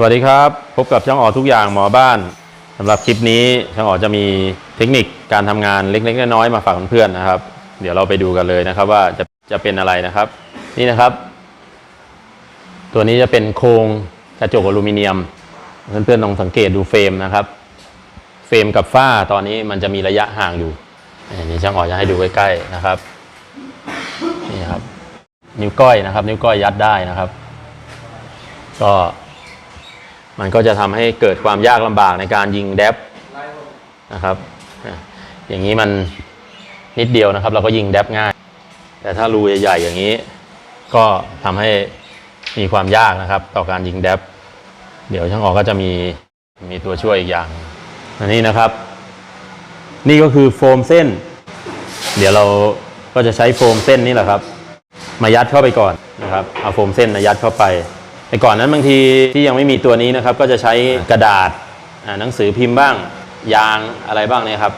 สวัสดีครับ พบกับช่างอ๋อทุกอย่างหมอบ้านสำหรับคลิปนี้ช่างอ๋อจะมีเทคนิคการทำงานเล็กๆน้อยๆมาฝากเพื่อนๆนะครับ เดี๋ยวเราไปดูกันเลยนะครับว่าจะจะเป็นอะไรนะครับ นี่นะครับ ตัวนี้จะเป็นโครงกระจกอลูมิเนียม เพื่อนๆลองสังเกตดูเฟรมนะครับ เฟรมกับฝ้าตอนนี้มันจะมีระยะห่างอยู่นี่ช่างอ๋อจะให้ดูใกล้ๆนะครับนี่ครับ นิ้วก้อยนะครับ นิ้วก้อยยัดได้นะครับ ก็ มันก็จะทำให้เกิดความยากลำบากในการยิงแดบนะครับ อย่างนี้มันนิดเดียวนะครับ เราก็ยิงแดบง่าย แต่ถ้ารูใหญ่ๆอย่างนี้ ก็ทำให้มีความยากนะครับ ต่อการยิงแดบเดี๋ยวช่างออกก็จะมีมีตัวช่วยอีกอย่าง อันนี้นะครับ นี่ก็คือโฟมเส้น เดี๋ยวเราก็จะใช้โฟมเส้นนี่แหละครับ มายัดเข้าไปก่อนนะครับ เอาโฟมเส้นนะยัดเข้าไป แต่ก่อนนั้นบางทีที่ยังไม่มีตัวนี้นะครับ ก็จะใช้กระดาษหนังสือพิมพ์บ้าง ยางอะไรบ้างเนี่ยครับ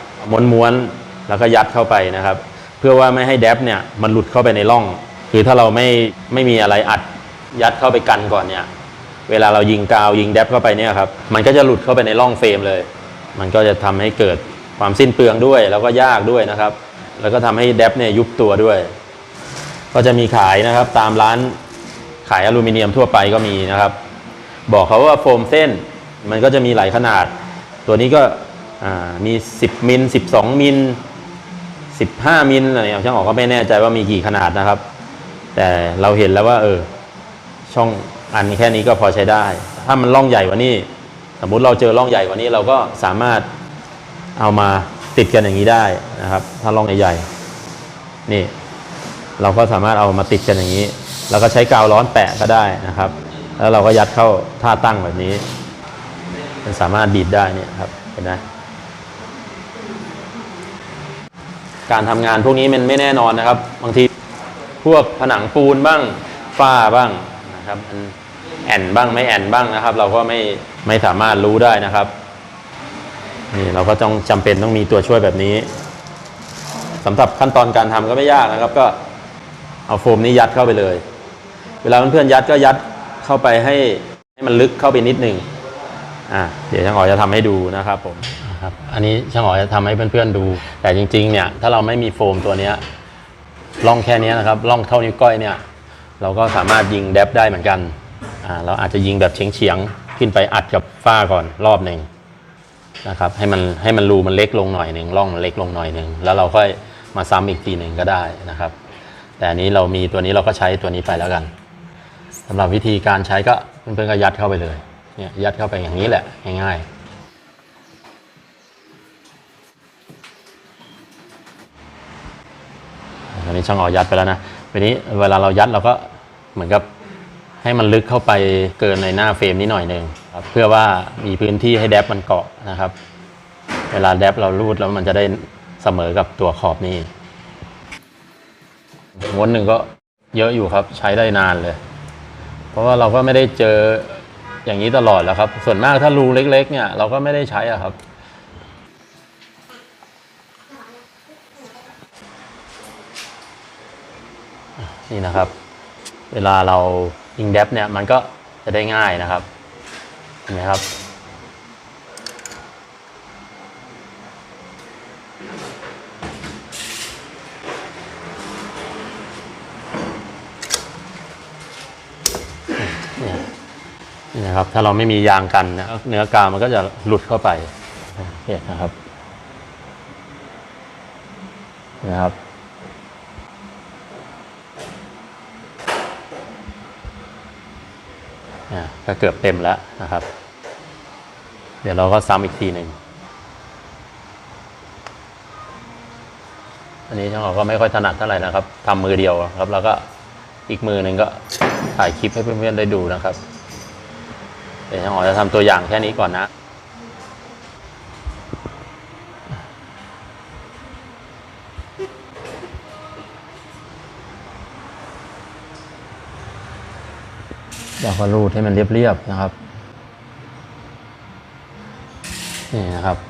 ม้วนๆแล้วก็ยัดเข้าไปนะครับ เพื่อว่าไม่ให้แดบเนี่ยมันหลุดเข้าไปในร่อง คือถ้าเราไม่ไม่มีอะไรอัดยัดเข้าไปกันก่อนเนี่ย เวลาเรายิงกาวยิงแดบเข้าไปเนี่ยครับมันก็จะหลุดเข้าไปในร่องเฟรมเลย มันก็จะทำให้เกิดความสิ้นเปลืองด้วย แล้วก็ยากด้วยนะครับ แล้วก็ทำให้แดบเนี่ยยุบตัวด้วย ก็จะมีขายนะครับตามร้าน ขายอลูมิเนียมทั่วไปก็มีนะครับ บอกเขาว่าโฟมเส้นมันก็จะมีหลายขนาด ตัวนี้ก็มี 10 มิล 12 มิล 15 มิลอะไรอย่างช่างออกก็ไม่แน่ใจว่ามีกี่ขนาดนะครับ แต่เราเห็นแล้วว่า เออ ช่องอันแค่นี้ก็พอใช้ได้ ถ้ามันร่องใหญ่กว่านี้ สมมุติเราเจอร่องใหญ่กว่านี้ เราก็สามารถเอามาติดกันอย่างนี้ได้นะครับ ถ้าร่องใหญ่ๆนี่ เราก็สามารถเอามาติดกันอย่างนี้ แล้วก็ใช้กาวร้อนแปะก็ได้นะครับ แล้วเราก็ยัดเข้าท่าตั้งแบบนี้ มันสามารถดีดได้เนี่ยครับเห็นไหมการทำงานพวกนี้มันไม่แน่นอนนะครับ บางทีพวกผนังปูนบ้างฝ้าบ้างนะครับมันแอนบ้างไม่แอนบ้างนะครับ เราก็ไม่ไม่สามารถรู้ได้นะครับนี่เราก็ต้องจำเป็นต้องมีตัวช่วยแบบนี้สำหรับขั้นตอนการทำก็ไม่ยากนะครับ ก็เอาโฟมนี้ยัดเข้าไปเลย เวลาเพื่อนๆยัดก็ยัดเข้าไปให้ให้มันลึกเข้าไปนิดหนึ่งอ่าเดี๋ยวช่างอ๋อจะทำให้ดูนะครับผมครับอันนี้ช่างอ๋อจะทำให้เพื่อนๆดู แต่จริง ๆ เนี่ย ถ้าเราไม่มีโฟมตัวเนี้ยร่องแค่นี้นะครับร่องเท่านิ้วก้อยเนี่ย เราก็สามารถยิงแดบได้เหมือนกันอ่าเราอาจจะยิงแบบเฉียงๆขึ้นไปอัดกับฝ้าก่อนรอบหนึ่งนะครับให้มันให้มันรูมันเล็กลงหน่อยหนึ่งร่องมันเล็กลงหน่อยหนึ่งแล้วเราค่อยมาซ้ำอีกทีหนึ่งก็ได้นะครับ แต่อันนี้เรามีตัวนี้เราก็ใช้ตัวนี้ไปแล้วกัน สำหรับวิธีการใช้ก็เพื่อนๆก็ยัดเข้าไปเลยเนี่ยยัดเข้าไปอย่างนี้แหละง่ายๆอันนี้ช่างออยัดไปแล้วนะทีนี้เวลาเรายัดเราก็เหมือนกับให้มันลึกเข้าไปเกินในหน้าเฟรมนี้หน่อยหนึ่งครับเพื่อว่ามีพื้นที่ให้แดบมันเกาะนะครับ เวลาแดบเรารูดแล้วมันจะได้เสมอกับตัวขอบนี้ม้วนหนึ่งก็เยอะอยู่ครับใช้ได้นานเลย เพราะว่าเราก็ไม่ได้เจออย่างนี้ตลอดแล้วครับ ส่วนมากถ้ารูเล็ก ๆ เนี่ยเราก็ไม่ได้ใช้อะครับ นี่นะครับ เวลาเรายิงแดบเนี่ยมันก็จะได้ง่ายนะครับ เห็นไหมครับ นะครับ ถ้าเราไม่มียางกันเนยเนื้อกาวมันก็จะหลุดเข้าไปเนี่ยนะครับนะครับเนี่ยก็เกือบเต็มแล้วนะครับ เดี๋ยวเราก็ซ้ำอีกทีหนึ่งอันนี้ช่างออกก็ไม่ค่อยถนัดเท่าไหร่นะครับทำมือเดียวครับ แล้วก็อีกมือหนึ่งก็ถ่ายคลิปให้เพื่อนๆได้ดูนะครับ เดี๋ยวช่างออกจะทำตัวอย่างแค่นี้ก่อนนะเดี๋ยวก็รูดให้มันเรียบๆนะครับ นี่นะครับ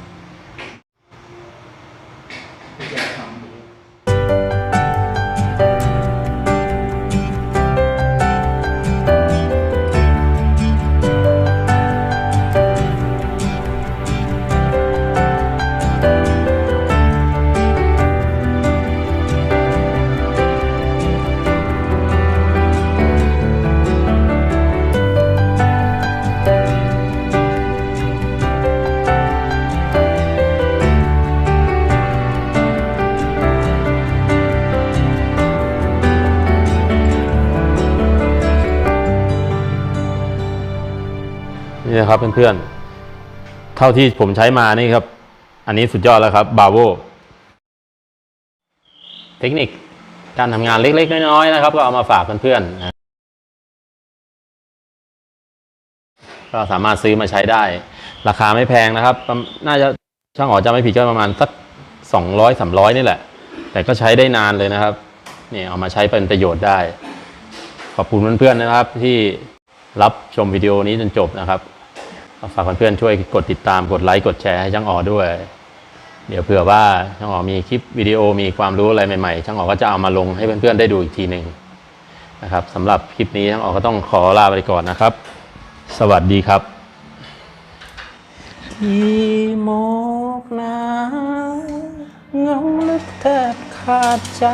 นี่นะครับเพื่อนๆ เท่าที่ผมใช้มานี่ครับ อันนี้สุดยอดแล้วครับบาโวเทคนิคการทำงานเล็กๆ น้อยๆ นะครับ ก็เอามาฝากเพื่อนๆนะก็สามารถซื้อมาใช้ได้ ราคาไม่แพงนะครับ น่าจะช่างอ๋อจะไม่ผิดก็ประมาณสักสองร้อยสามร้อยนี่แหละ แต่ก็ใช้ได้นานเลยนะครับนี่เอามาใช้เป็นประโยชน์ได้ ขอบคุณเพื่อนๆนะครับที่รับชมวิดีโอนี้จนจบนะครับ ฝากเพื่อนๆช่วยกดติดตามกดไลค์กดแชร์ให้ช่างอ๋อด้วย เดี๋ยวเผื่อว่าช่างอ๋อมีคลิปวิดีโอมีความรู้อะไรใหม่ๆช่างอ๋อก็จะเอามาลงให้เพื่อนๆได้ดูอีกทีหนึ่งนะครับสำหรับคลิปนี้ช่างอ๋อก็ต้องขอลาไปก่อนนะครับ สวัสดีครับที่มอกนาเงาลึกแทบขาดใจ